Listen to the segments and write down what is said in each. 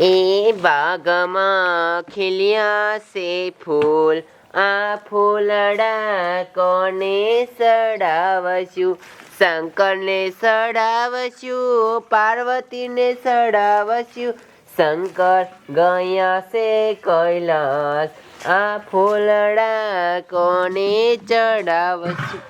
એ બાગમાં ખીલ્યા છે ફૂલ, આ ફૂલડા કોને સડાવશું? શંકરને સડાવશું, પાર્વતીને સડાવશું? શંકર ગયા છે કૈલાસ, આ ફૂલડા કોને ચડાવશું?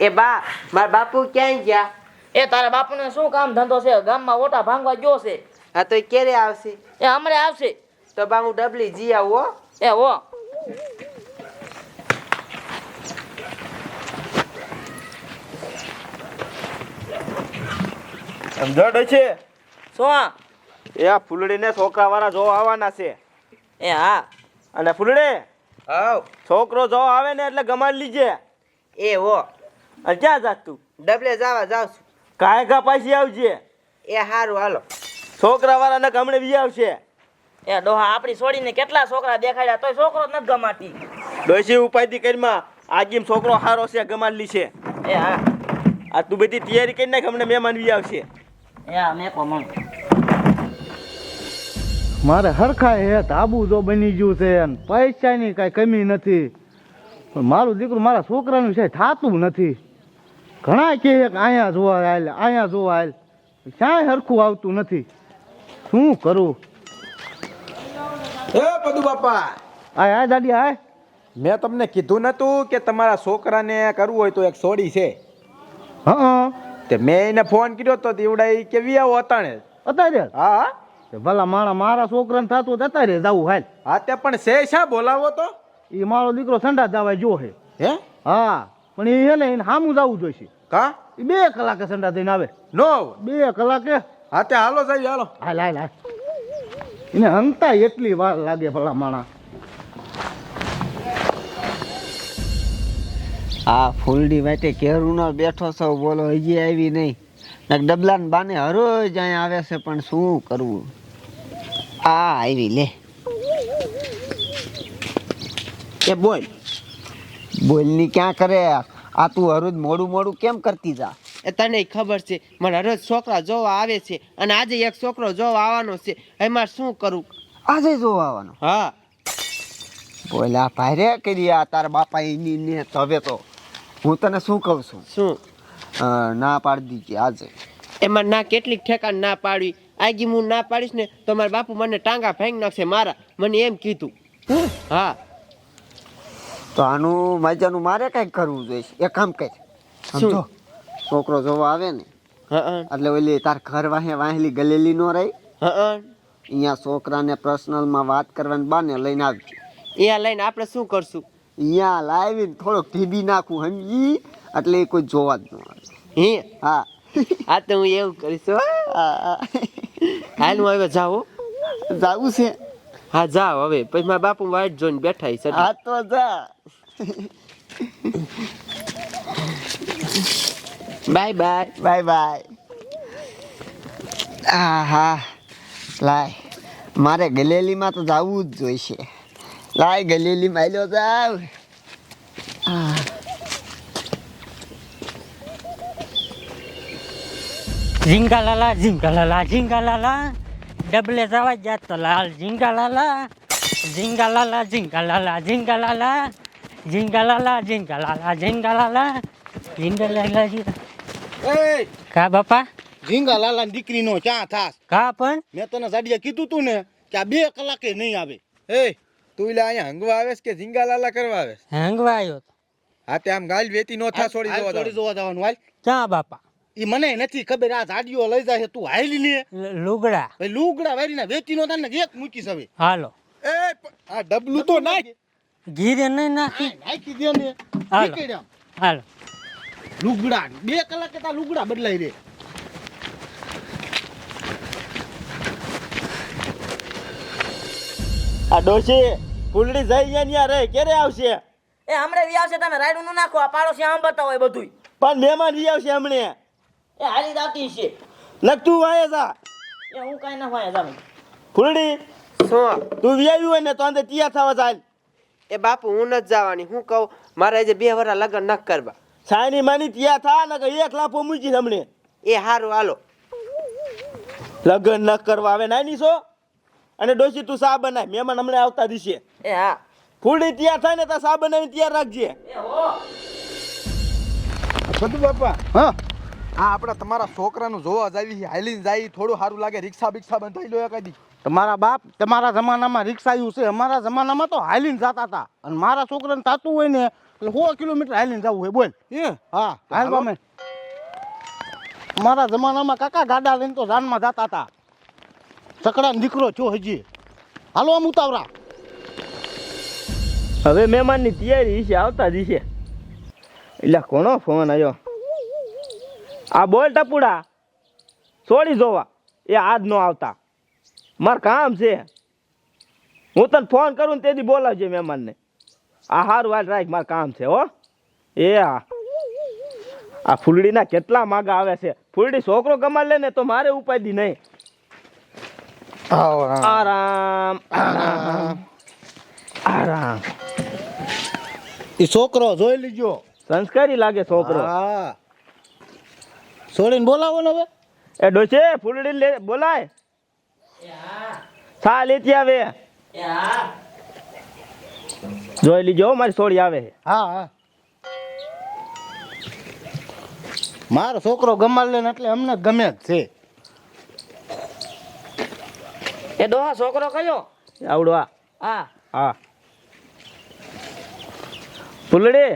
એ બા, મારા બાપુ ક્યાંય ગયા? એ તારા બાપુને શું કામ ધંધો છે? ગામમાં ઓટા ભાંગવા ગયો છે? હા તો એ ક્યારે આવશે? એ હમણાં આવશે. તો બા હું ડબલી જી આવું હો. એ હો. સમજણ છે? શું? એ આ ફૂલડીને છોકરા વાળા જોવા આવવાના છે. એ હા. અને ફૂલડી? આવ. છોકરો જો આવે ને એટલે ગમાડ લીજે. એ હો. અને ક્યાં જાત તું? ડબલે જવા જાવ છું કાંઈ કા પાછી આવજે. એ હારું હાલો. છોકરા વાળાને ગમણે વી આવશે? એ ડોહા આપણી છોડીને કેટલા છોકરા દેખાડ્યા? તોય છોકરો નથી ગમાતી. ડોસી ઉપાયથી કરીમાં આગીમ છોકરો હારો છે ગમાડ લી છે. એ હા. આ તું બધી તૈયારી કરીને હમણાં મહેમાન વી આવશે. એ હા મેં કોમણ મારે હરખાય હે ધાબુ જો બની ગયું છે અને પૈસાની કાંઈ કમી નથી. પણ મારું દીકરું મારા છોકરાનું છે થાતું નથી. ઘણા કહે કે અહીંયા જોવા આવેલ અહીંયા જોવા આવેલ ક્યાંય હરખું આવતું નથી. શું કરું? એ પદુ બાપા આય આય દાદી આય. મેં તમને કીધું નતું કે તમારા છોકરાને કરવું હોય તો એક સોડી છે. હા તે મેં એને ફોન કર્યો તો દીવડાઈ કે વી આવો અતાણે. અત્યારે હા. ભલા માણા મારા છોકરાને થતું તો અત્યારે જવું હાલ. હા તે પણ છે શા બોલાવો તો? એ મારો દીકરો સંડા જવાય જો હે હે? હા પણ એ હે ને એને સામું જવું જોઈશે. કા? એ બે કલાકે સંડા થઈને આવે. નો. બે કલાકે. હા તે હાલો સાહેબ હાલો. હા લાય લાય એને હંતા એટલી વાર લાગે ભલા માણા આ ફૂલડી વાટે કેરુનો બેઠો સૌ બોલો હજી આવી નહીં. ડબલાન બાને હરોજ અહીંયા આવે છે પણ શું કરવું? આ આવી લે. એ બોલ. બોલની ક્યાં કરે? આ તું હરોજ મોડું મોડું કેમ કરતી જા? તને ખબર છે. મારા રોજ છોકરા જોવા આવે છે અને આજે એક છોકરો જોવા આવવાનો છે. એમાં શું કરું? આજે જોવા આવવાનો? હા. બોલા ભાઈ રે કરી આ તારા બાપા એની ને તો હવે તો હું તને શું કહું છું? શું? ના પાડી દીધી આજે. એમાં ના કેટલીક ઠેકાણ ના પાડવી. આગી હું ના પાડીશ ને તો મારા બાપુ મને ટાંગા ફેંક નાખશે મારા. મને એમ કીધું. હા? તો આનું મજાનું મારે કંઈક કરવું જોઈએ. એક કામ કર. સમજો? છોકરો જોવા આવે ને એટલે ઓલી તાર ઘર વાહે વાહેલી ગલેલી નો રહી. અહીંયા છોકરાને પર્સનલમાં વાત કરવાની બાને લઈને આવજો. અહીંયા લઈને આપણે શું કરશું? અહીંયા લાવીને થોડોક ઢીબી નાખું સમજી? એટલે એ કોઈ જોવા જ ન આવે. હે? હા. આ તો હું એવું કરીશ હાલ હું હવે જાઉં. જાવું છે. હા જાઓ હવે. પછી મારા બાપુ વાઈટ જોઈને બેઠા છે. હા તો જા. બાય બાય બાય બાય હા હા લાય. મારે ગલેલીમાં તો જવું જ જોઈશે. લાય ગલેલીમાં આલ્યો જાવ. ઝીંગા લાલા ઝીંગા લાલા ઝીંગા લાલા ડબલે જવા જાત તો લાલ. ઝીંગા લાલા ઝીંગા લાલા ઝીંગા લાલા ઝીંગા લાલા ઝીંગા એ કા બાપા? ઝીંગા લાલા દીકરીનો ક્યાં થાસ કા પણ? મેં તને સાડિયા કીધું તું ને કે આ બે કલાકે નહીં આવે. એ તું એટલે અહીંયા હંગવા આવેસ કે ઝીંગા લાલા કરવા આવેસ? હંગવા આવ્યો. હા તે આમ ગાલ વેતી નો થા છોડી જવા છોડી જોવા. જવાનું હાલ. ક્યાં બાપા? ઈ મને નથી ખબર આ ઝાડીઓ લઈ જાય છે તું હાલી લે. લુગડા. ભાઈ લુગડા વારીને વેચી નો તને એક મૂકી સવે હાલો. એ આ ડબલું તો નાખ. ઘીરે નહીં નાખી. નાખી દે ને. હાલો. હાલો. લુગડા. બે કલાક કરતા લુગડા બદલાઈ રે. આ ડોસી ફૂલડી જઈ ગયા ન્યા રે. ક્યારે આવશે? એ હમણાં વી આવશે તમે રાયડું નું નાખો. આ પાડોશી આમ બતાવો એ બધું પણ મહેમાન વી આવશે હમણે. એ હાલી આવતી છે. નકતું વાય જા. એ હું કાઈ ના હોય જા ફૂલડી શું? તું વી આવ્યું હોય ને તો અંદર તૈયાર થવા ચાલ એ બાપુ હું નથી જવાની. હું કહું મારે આજે બે વરા લગ્ન ન કરવા. સાયની માની ત્યાં થા ને એક લાફો મૂકી હમણે એ હારું હાલો. લગ્ન ન કરવા આવે નાની છો? અને ડોસી તું સા બનાય મહેમાન હમણાં આવતા દિશે એ હા. ફૂડી તૈયાર થાય ને તો સા બનાવીને તૈયાર રાખજે. બધું બાપા હા? હા આપણે તમારા છોકરાનું જોવા જાવી છે. હાલીને જાય થોડું સારું લાગે રિક્ષા બિક્ષા બંધાઈ લો કદી તમારા બાપ તમારા જમાનામાં રિક્ષા આવ્યું છે. અમારા જમાનામાં તો હાલીને જતા હતા. અને મારા છોકરાને થતું હોય ને એટલે સો કિલોમીટર હાલીને જવું હોય. બોલ. એ હા હાલ. બામે મારા જમાનામાં કાકા ગાડા લઈને તો જાનમાં જતા હતા. સકડા દીકરો છો હજી. હાલો આમ ઉતાવરા હવે મહેમાનની તૈયારી છે આવતા દિશે એટલે કોનો ફોન આવ્યો આ બોલ ટપુડા. છોડી જોવા. એ આજ નો આવતા. માર કામ છે. હું તને ફોન કરું ને તેથી બોલાવજે મહેમાનને. આ હારું હાલ રાખ મારે કામ છે હો. એ હા આ ફૂલડીના કેટલા માગા આવે છે. ફૂલડી છોકરો કમાડ લે ને તો મારે ઉપાધી નહીં. આરામ આરામ. આરામ. એ છોકરો જોઈ લીજો. સંસ્કારી લાગે છોકરો. હા. છોડીને બોલાવો ને હવે. એ ડોશે ફૂલડી લે બોલાય. સા લેતી આવે. જોઈ લીજો હો, મારી સોળી આવે. હા હા. મારો છોકરો ગમાલ લે એટલે અમને ગમે જ છે. એ ડોહા છોકરો કયો? આવડો આ. હા. હા. ફૂલડી.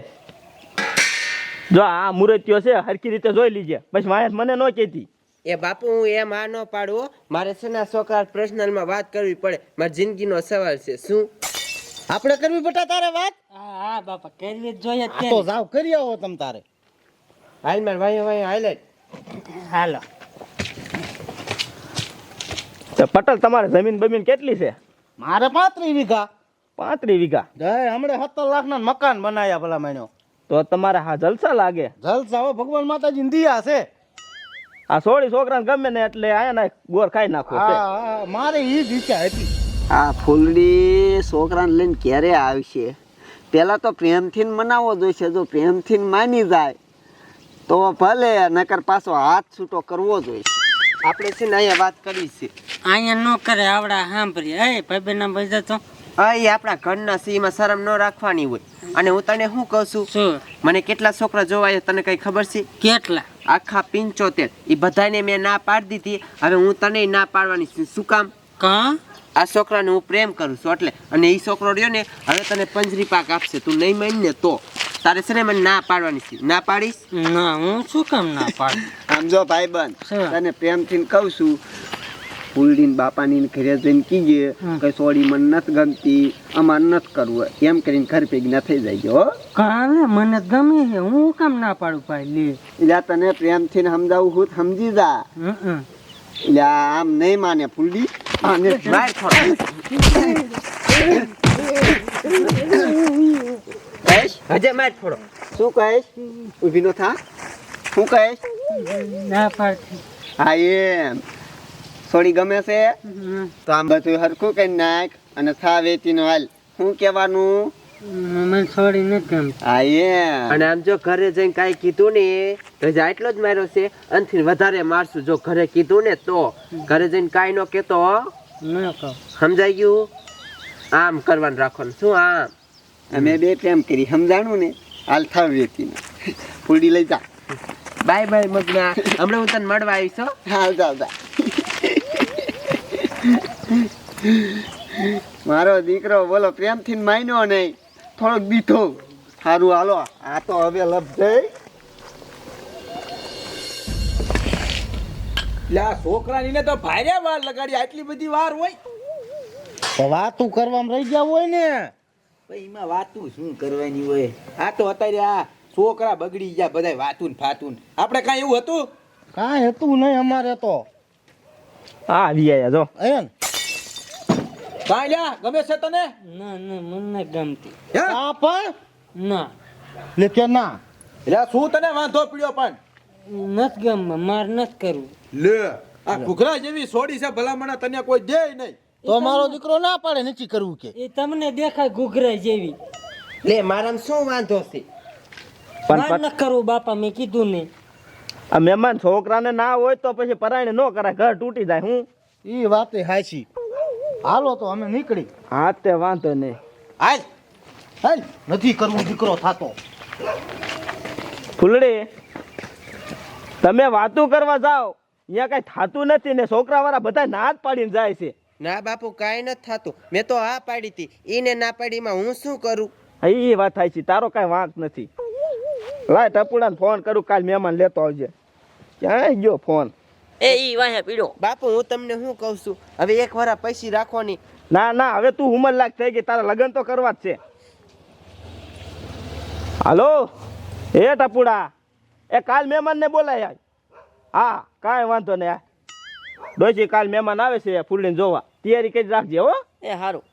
જો આ મુરત્યો છે હરખી રીતે જોઈ લીજે. પછી માણસ મને ન કહેતી. એ બાપુ હું એમ આ ન પાડવો મારે છે ને છોકરા પર્સનલમાં વાત કરવી પડે. મારી જિંદગીનો સવાલ છે. શું? આપણે કરવી બેટા તારે વાત? હા હા બાપા કરવી જ જોઈએ છે તો જાવ કરી આવો તમ તારે. હાલ માર ભાઈ ભાઈ હાલ. હાલો. તો પટેલ તમારે જમીન બમીન કેટલી છે? મારે પાંત્રીસ વીઘા. પાંત્રીસ વીઘા? જય હમણાં સત્તર લાખ ના મકાન બનાવ્યા ભલા માણ્યો. તો તમારે હા જલસા લાગે. જલસા હો ભગવાન માતાજી દિયા છે. આ સોળી છોકરાને ગમે ને એટલે આયા ના ગોર ખાઈ નાખો. હા હા, મારે એ જ ઈચ્છા હતી. આ ફૂલડી છોકરાને લઈને ક્યારે આવશે? પહેલાં તો પ્રેમથી મનાવવો જોઈશે. જો પ્રેમથી માની જાય તો ભલે નકર પાછો હાથ છૂટો કરવો જોઈશે. આપણે છે ને અહીંયા વાત કરી છે. અહીંયા ન કરે આવડા સાંભળી એ ભાઈ બેના બજા તો અહીં એ આપણા ઘરના સીમાં શરમ ન રાખવાની હોય. અને હું તને શું કહું છું? મને કેટલા છોકરા જોવાય તને કઈ ખબર છે? કેટલા? આખા પિંચોતેર. એ બધાને મેં ના પાડી દીધી. હવે હું તને ના પાડવાની છું. શું કામ? કા? આ છોકરાને હું પ્રેમ કરું છું એટલે. અને એ છોકરો રહ્યો ને હવે તને પંજરી પાક આપશે. તું નહીં માન ને તો. તારે છે ને મને ના પાડવાની છે. ના પાડીશ? ના હું શું કામ ના પાડ? આમ જો ભાઈબંધ શું? તને પ્રેમથી કહું છું ફૂલડીન બાપાની ઘરે જઈને કીજે. કે સોડી મને નથી ગમતી અમારે નથી કરવું. એમ કરીને ઘર ભેગી ના થઈ જાય હો. કાવે મને ગમે છે હું કામ ના પાડું ભાઈ લે. એટલે તને પ્રેમથી ને સમજાવું હું સમજી જા. એટલે આમ નહીં માને ફૂલડી. આને માર હજે માર ખોડો. શું કહીશ? ઊભી નો થા. શું કહીશ? ના પાડતી. હા એમ. સોડી ગમે છે? તો આમ બધું હરખું કરી નાખ અને થા વેચીનો હાલ. શું કહેવાનું? મને છોડી નથી ગમતી. હા એ. અને આમ જો ઘરે જઈને કાંઈ કીધું ને તો હજી આટલો જ માર્યો છે અંતથી વધારે મારશું. જો ઘરે કીધું ને તો ઘરે જઈને કાંઈ ન કહેતો સમજાઈ ગયું? આમ કરવાનું રાખવાનું. શું આમ? અમે બે પ્રેમ કરી સમજાણું ને? હાલ થાવ વેચીને. ફૂડી લઈ જા. બાય બાય મગના. હમણાં હું તને મળવા આવીશ હા. જા જા. મારો દીકરો બોલો પ્રેમથી માન્યો નહીં. થોડોક દીઠો સારું હાલો. આ તો હવે લપ જઈ એટલે છોકરાની ને તો ભારે વાર લગાડી આટલી બધી વાર હોય. તો વાતું કરવામાં રહી ગયા હોય ને. એમાં વાતું શું કરવાની હોય? આ તો અત્યારે આ છોકરા બગડી ગયા બધા વાતું ફાતું આપણે કાંઈ એવું હતું? કાંઈ હતું નહીં અમારે તો. હા આવી જો. એમ? કાંઈ લ્યા ગમે છે તને? ના ના મને ગમતી. હે? આ પણ? ના. લે કે ના. એટલે શું તને વાંધો પડ્યો પણ? નથી ગમવા મારે નથી કરવું. લે આ ઘૂઘરા જેવી સોડી છે ભલામણા તને કોઈ દે નહીં. તો મારો દીકરો ના પાડે નીચી કરવું કે. એ તમને દેખાય ઘૂઘરા જેવી. લે મારામાં શું વાંધો છે? પણ ન કરવું બાપા મેં કીધું ને. આ મહેમાન છોકરાને ના હોય તો પછી પરાયણ ન કરાય ઘર તૂટી જાય હું? ઈ વાતે હાચી. હાલો તો અમે નીકળી. હા તે વાંધો નહીં. હાલ. હાલ. નથી કરવું દીકરો થાતો. ફૂલડી તમે વાતું કરવા જાઓ. અહીંયા કઈ થાતું નથી ને છોકરાવાળા બધા ના જ પાડીને જાય છે. ના બાપુ કાંઈ નથી થતું. મેં તો આ પાડી હતી. ઈને ના પાડીમાં હું શું કરું? હા, એ વાત થાય છે. તારો કાંઈ વાંક નથી. લાય ટપુડાને ફોન કરું કાલ મહેમાન લેતો આવજે. ક્યાં ગયો ફોન એ ઈ વાહે પીડો. બાપુ હું તમને શું કહું છું? હવે એક વાર પૈસી રાખવાની. ના ના હવે તું ઉંમર લાગ થઈ ગઈ. તારા લગ્ન તો કરવા જ છે. હાલો? હે ટપુડા એ કાલ મહેમાનને બોલાય. હા કાંઈ વાંધો નહીં આ ડોશી કાલ મહેમાન આવે છે ફૂલડીને જોવા. તૈયારી કરી રાખજે હો. એ હારું.